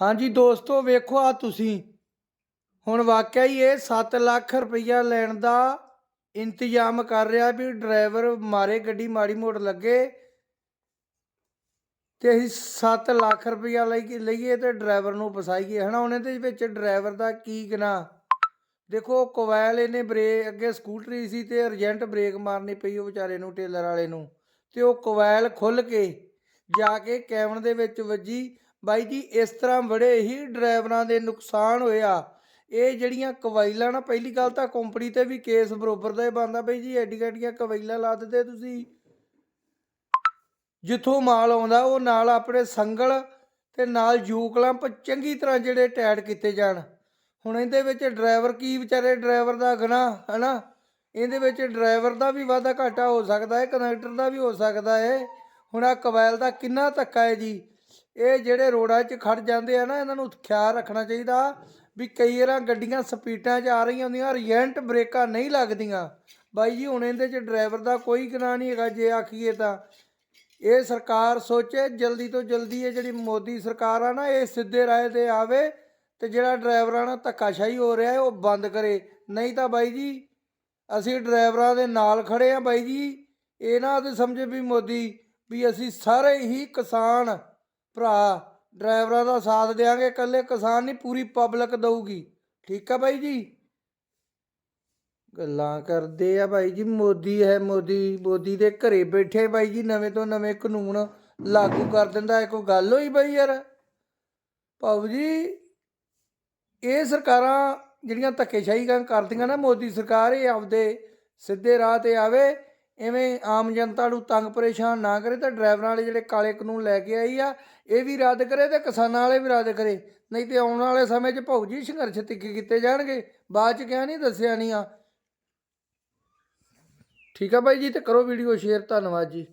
ਹਾਂਜੀ ਦੋਸਤੋ, ਵੇਖੋ ਆ ਤੁਸੀਂ। ਹੁਣ ਵਾਕਿਆ ਹੀ ਇਹ 7 ਲੱਖ ਰੁਪਈਆ ਲੈਣ ਦਾ ਇੰਤਜ਼ਾਮ ਕਰ ਰਿਹਾ ਵੀ ਡਰਾਈਵਰ ਮਾਰੇ ਗੱਡੀ ਮਾੜੀ ਮੋੜ ਲੱਗੇ ਤੇ ਅਸੀਂ 7 ਲੱਖ ਰੁਪਈਆ ਲਈ ਲਈਏ ਤੇ ਡਰਾਈਵਰ ਨੂੰ ਫਸਾਈਏ। ਹਨਾ, ਉਹਨੇ ਦੇ ਵਿੱਚ ਡਰਾਈਵਰ ਦਾ ਕੀ ਗੁਨਾਹ। ਦੇਖੋ ਕੋਵੈਲ ਇਹਨੇ ਬ੍ਰੇਕ, ਅੱਗੇ ਸਕੂਟਰੀ ਸੀ ਤੇ ਅਰਜੈਂਟ ਬ੍ਰੇਕ ਮਾਰਨੀ ਪਈ ਉਹ ਵਿਚਾਰੇ ਨੂੰ, ਟੇਲਰ ਵਾਲੇ ਨੂੰ। ਤੇ ਉਹ ਕੋਵੈਲ ਖੁੱਲ ਕੇ ਜਾ ਕੇ ਕੈਬਨ ਦੇ ਵਿੱਚ ਵੱਜੀ। ਬਾਈ ਜੀ, ਇਸ ਤਰ੍ਹਾਂ ਬੜੇ ਹੀ ਡਰਾਈਵਰਾਂ ਦੇ ਨੁਕਸਾਨ ਹੋਇਆ ਇਹ ਜਿਹੜੀਆਂ ਕਵੈਲਾਂ ਨਾ, ਪਹਿਲੀ ਗੱਲ ਤਾਂ ਕੰਪਨੀ ਤੇ ਵੀ ਕੇਸ ਬਰੋਬਰ ਦਾ ਹੀ ਬੰਦਾ ਬਈ ਜੀ ਐਡੀ ਐਡੀਆਂ ਕਵਾਈਲਾਂ ਲਾ ਦਿੰਦੇ ਤੁਸੀਂ। ਜਿੱਥੋਂ ਮਾਲ ਆਉਂਦਾ, ਉਹ ਨਾਲ ਆਪਣੇ ਸੰਗਲ ਤੇ ਨਾਲ ਜੂ ਕਲੰਪ ਚੰਗੀ ਤਰ੍ਹਾਂ ਜਿਹੜੇ ਟੈਡ ਕੀਤੇ ਜਾਣ। ਹੁਣ ਇਹਦੇ ਵਿੱਚ ਡਰਾਈਵਰ ਕੀ ਵਿਚਾਰੇ ਡਰਾਈਵਰ ਦਾ ਗੁਨਾਹ ਹਨਾ? ਇਹਦੇ ਵਿੱਚ ਡਰਾਈਵਰ ਦਾ ਵੀ ਵਾਧਾ ਘਾਟਾ ਹੋ ਸਕਦਾ ਹੈ, ਕੰਡਕਟਰ ਦਾ ਵੀ ਹੋ ਸਕਦਾ ਹੈ। ਹੁਣ ਆ ਕਵੈਲ ਦਾ ਕਿੰਨਾ ਧੱਕਾ ਹੈ ਜੀ। ਇਹ ਜਿਹੜੇ ਰੋਡਾਂ 'ਚ ਖੜ ਜਾਂਦੇ ਆ ਨਾ, ਇਹਨਾਂ ਨੂੰ ਖਿਆਲ ਰੱਖਣਾ ਚਾਹੀਦਾ ਵੀ ਕਈ ਵਾਰਾਂ ਗੱਡੀਆਂ ਸਪੀਡਾਂ 'ਚ ਆ ਰਹੀਆਂ ਹੁੰਦੀਆਂ ਰਜੈਂਟ ਬ੍ਰੇਕਾਂ ਨਹੀਂ ਲੱਗਦੀਆਂ। ਬਾਈ ਜੀ, ਹੁਣ ਇਹਦੇ 'ਚ ਡਰਾਈਵਰ ਦਾ ਕੋਈ ਗੁਨਾਹ ਨਹੀਂ ਹੈਗਾ, ਜੇ ਆਖੀਏ ਤਾਂ। ਇਹ ਸਰਕਾਰ ਸੋਚੇ, ਜਲਦੀ ਤੋਂ ਜਲਦੀ ਇਹ ਜਿਹੜੀ ਮੋਦੀ ਸਰਕਾਰ ਆ ਨਾ, ਇਹ ਸਿੱਧੇ ਰਾਏ ਤੇ ਆਵੇ ਤੇ ਜਿਹੜਾ ਡਰਾਈਵਰਾਂ ਨਾਲ ਧੱਕਾਸ਼ਾਹੀ ਹੋ ਰਿਹਾ ਹੈ, ਉਹ ਬੰਦ ਕਰੇ। ਨਹੀਂ ਤਾਂ ਬਾਈ ਜੀ, ਅਸੀਂ ਡਰਾਈਵਰਾਂ ਦੇ ਨਾਲ ਖੜੇ ਆ ਬਾਈ ਜੀ। ਇਹ ਨਾ ਤੇ ਸਮਝੇ ਵੀ ਮੋਦੀ, ਵੀ ਅਸੀਂ ਸਾਰੇ ਹੀ ਕਿਸਾਨ ਭਰਾ, ਡਰਾਈਵਰਾਂ ਦਾ ਸਾਥ ਦੇਾਂਗੇ ਇਕੱਲੇ ਕਿਸਾਨ ਨਹੀਂ, ਪੂਰੀ ਪਬਲਿਕ ਦਊਗੀ। ਠੀਕ ਆ ਬਾਈ ਜੀ? ਗੱਲਾਂ ਕਰਦੇ ਆ ਬਾਈ ਜੀ, ਮੋਦੀ ਹੈ, ਮੋਦੀ ਮੋਦੀ ਦੇ ਘਰੇ ਬੈਠੇ ਬਾਈ ਜੀ, ਨਵੇਂ ਤੋਂ ਨਵੇਂ ਕਾਨੂੰਨ ਲਾਗੂ ਕਰ ਦਿੰਦਾ ਹੈ। ਕੋਈ ਗੱਲ ਹੋਈ ਬਾਈ ਯਾਰ? ਭਾਉ ਜੀ, ਇਹ ਸਰਕਾਰਾਂ ਜਿਹੜੀਆਂ ਧੱਕੇਸ਼ਾਹੀ ਕਰਦੀਆਂ ਨਾ, ਮੋਦੀ ਸਰਕਾਰ, ਇਹ ਆਪਦੇ ਸਿੱਧੇ ਰਾਹ ਤੇ ਆਵੇ। ਐਵੇਂ ਆਮ ਜਨਤਾ ਨੂੰ ਤੰਗ ਪਰੇਸ਼ਾਨ ਨਾ ਕਰੇ ਤਾਂ ਡਰਾਈਵਰਾਂ ਵਾਲੇ ਜਿਹੜੇ ਕਾਲੇ ਕਾਨੂੰਨ ਲੈ ਕੇ ਆਈ ਆ, ਇਹ ਵੀ ਰੱਦ ਕਰੇ ਤੇ ਕਿਸਾਨਾਂ ਵਾਲੇ ਵੀ ਰੱਦ ਕਰੇ। ਨਹੀਂ ਤੇ ਆਉਣ ਵਾਲੇ ਸਮੇਂ 'ਚ ਭਾਊ ਜੀ ਸੰਘਰਸ਼ ਤਿੱਖੇ ਕੀਤੇ ਜਾਣਗੇ। ਬਾਅਦ 'ਚ ਕਿਹਾ ਨਹੀਂ ਦੱਸਿਆ ਨਹੀਂ ਆ ਠੀਕ ਆ ਬਾਈ ਜੀ ਤੇ ਕਰੋ ਵੀਡੀਓ ਸ਼ੇਅਰ। ਧੰਨਵਾਦ ਜੀ।